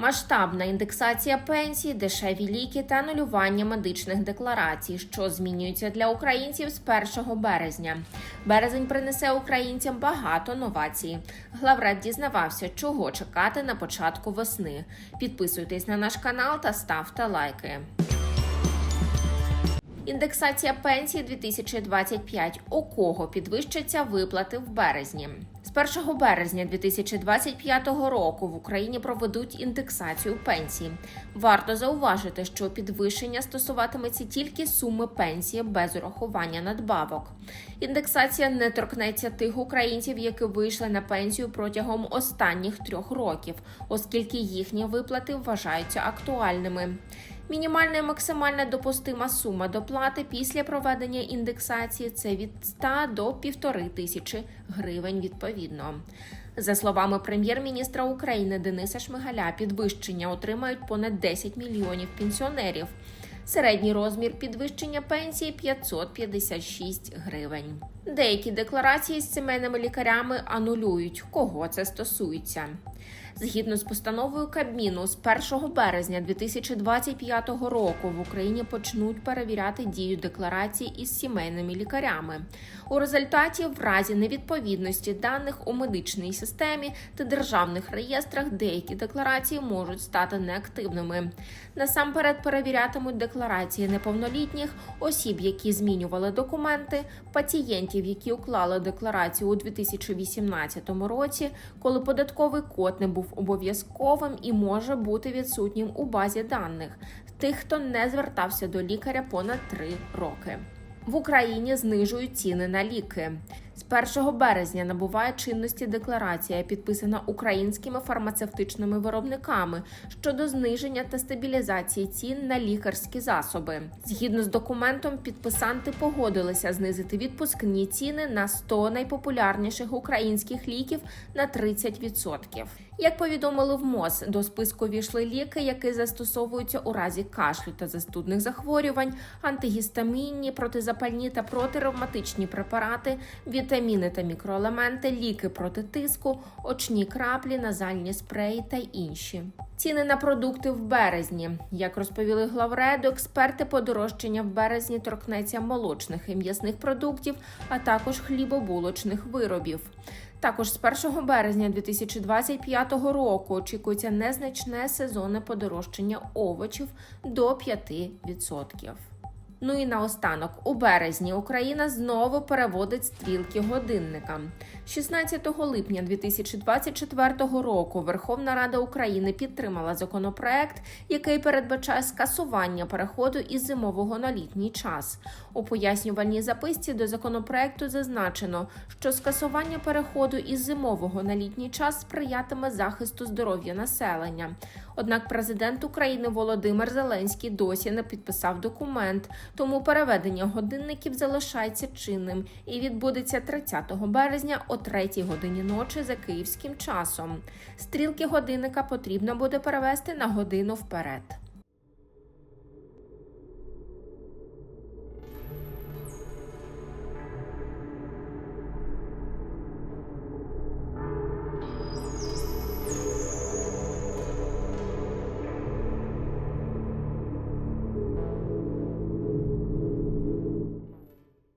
Масштабна індексація пенсій, дешеві ліки та анулювання медичних декларацій, що змінюються для українців з 1 березня. Березень принесе українцям багато новацій. Главред дізнавався, чого чекати на початку весни. Підписуйтесь на наш канал та ставте лайки. Індексація пенсії 2025. У кого підвищаться виплати в березні? З 1 березня 2025 року в Україні проведуть індексацію пенсій. Варто зауважити, що підвищення стосуватиметься тільки суми пенсії без урахування надбавок. Індексація не торкнеться тих українців, які вийшли на пенсію протягом останніх трьох років, оскільки їхні виплати вважаються актуальними. Мінімальна і максимальна допустима сума доплати після проведення індексації це від 100 до 1,5 тисячі гривень відповідно. За словами прем'єр-міністра України Дениса Шмигаля, підвищення отримають понад 10 мільйонів пенсіонерів. Середній розмір підвищення пенсії 556 гривень. Деякі декларації з сімейними лікарями анулюють. Кого це стосується? Згідно з постановою Кабміну, з 1 березня 2025 року в Україні почнуть перевіряти дію декларацій із сімейними лікарями. У результаті, в разі невідповідності даних у медичній системі та державних реєстрах, деякі декларації можуть стати неактивними. Насамперед перевірятимуть декларації неповнолітніх осіб, які змінювали документи, пацієнтів, які уклали декларацію у 2018 році, коли податковий код не був обов'язковим і може бути відсутнім у базі даних тих, хто не звертався до лікаря понад три роки. В Україні знижують ціни на ліки. З 1 березня набуває чинності декларація, підписана українськими фармацевтичними виробниками щодо зниження та стабілізації цін на лікарські засоби. Згідно з документом, підписанти погодилися знизити відпускні ціни на 100 найпопулярніших українських ліків на 30%. Як повідомили в МОЗ, до списку війшли ліки, які застосовуються у разі кашлю та застудних захворювань, антигістамінні, протизапальні та протиревматичні препарати, вітаміни та мікроелементи, ліки проти тиску, очні краплі, назальні спреї та інші. Ціни на продукти в березні. Як розповіли главреду, експерти подорожчання в березні торкнеться молочних і м'ясних продуктів, а також хлібобулочних виробів. Також з 1 березня 2025 року очікується незначне сезонне подорожчання овочів до 5%. Ну і наостанок, у березні Україна знову переводить стрілки годинника. 16 липня 2024 року Верховна Рада України підтримала законопроект, який передбачає скасування переходу із зимового на літній час. У пояснювальній записці до законопроекту зазначено, що скасування переходу із зимового на літній час сприятиме захисту здоров'я населення. Однак президент України Володимир Зеленський досі не підписав документ, тому переведення годинників залишається чинним і відбудеться 30 березня о 3 годині ночі за київським часом. Стрілки годинника потрібно буде перевести на годину вперед.